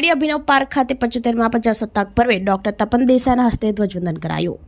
પાડી અભિનવ પાર્ક ખાતે પચોતેરમાં પ્રજાસત્તાક પર્વે ડોક્ટર તપન દેસાઈના હસ્તે ધ્વજવંદન કરાયું.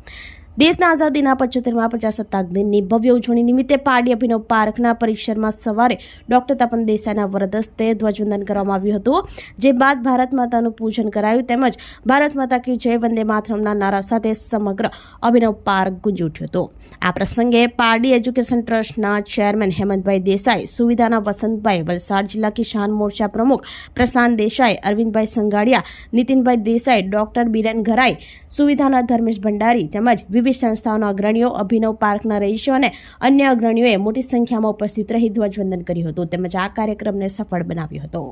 દેશના આઝાદીના પચોતેરમાં પ્રજાસત્તાક દિનની ભવ્ય ઉજવણી નિમિત્તે પાડી અભિનવ પાર્કના પરિસરમાં સવારે ડોક્ટર તપન દેસાઈના વરદસ્તે ધ્વજવંદન કરવામાં આવ્યું હતું, જે બાદ ભારત માતાનું પૂજન કરાયું તેમજ ભારત માતા કી જય વંદે માતરમના નારા સાથે સમગ્ર અભિનવ પાર્ક ગુંજી ઉઠ્યો હતો. આ પ્રસંગે પારડી એજ્યુકેશન ટ્રસ્ટના ચેરમેન હેમંતભાઈ દેસાઈ, સુવિધાના વસંતભાઈ વલસાડ જિલ્લા કિસાન મોરચા પ્રમુખ પ્રશાંત દેસાઈ, અરવિંદભાઈ સંઘાડિયા, નીતિનભાઈ દેસાઈ, ડોક્ટર બિરેન ઘરાઈ, સુવિધાના ધર્મેશ ભંડારી તેમજ વિવિધ સંસ્થાઓના અગ્રણીઓ, અભિનવ પાર્કના રહીશો અને અન્ય અગ્રણીઓએ મોટી સંખ્યામાં ઉપસ્થિત રહી ધ્વજવંદન કર્યું હતું. તેમજ આ કાર્યક્રમને સફળ બનાવ્યો હતો.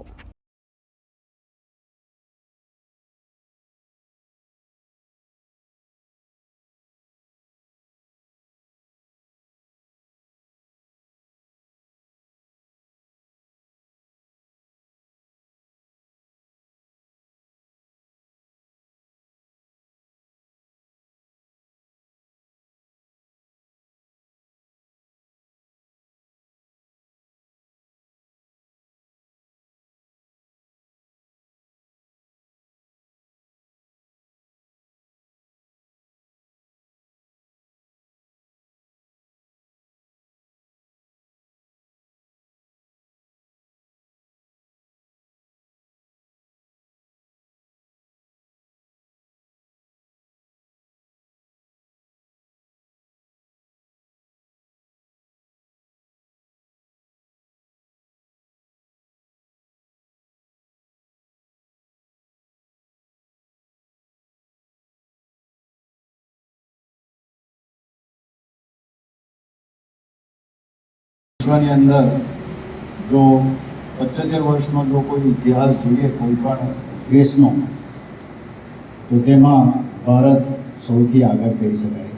વિશ્વની અંદર જો પંચોતેર વર્ષનો જો કોઈ ઇતિહાસ જોઈએ, કોઈ પણ દેશનો, તો તેમાં ભારત સૌથી આગળ કહી શકાય.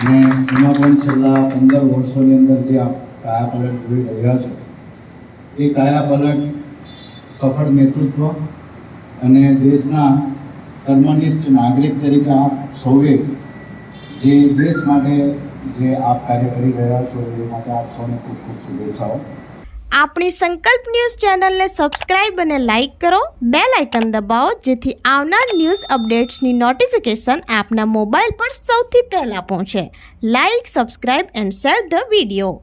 અને એમાં પણ છેલ્લા પંદર વર્ષોની અંદર જે આપ કાયાપલટ જોઈ રહ્યા છો, એ કાયાપલટ સફળ નેતૃત્વ અને દેશના કર્મનિષ્ઠ નાગરિક તરીકે આપ સૌએ જે દેશ માટે જે આપ કાર્ય કરી રહ્યા છો, એ માટે આપ સૌને ખૂબ ખૂબ શુભેચ્છાઓ. આપણી સંકલ્પ ન્યૂઝ ચેનલને સબસ્ક્રાઇબ અને લાઇક કરો બે લાઇકન દબાવો, જેથી આવનાર ન્યૂઝ અપડેટ્સની નોટિફિકેશન આપના મોબાઈલ પર સૌથી પહેલાં પહોંચે. Like, subscribe and share the video.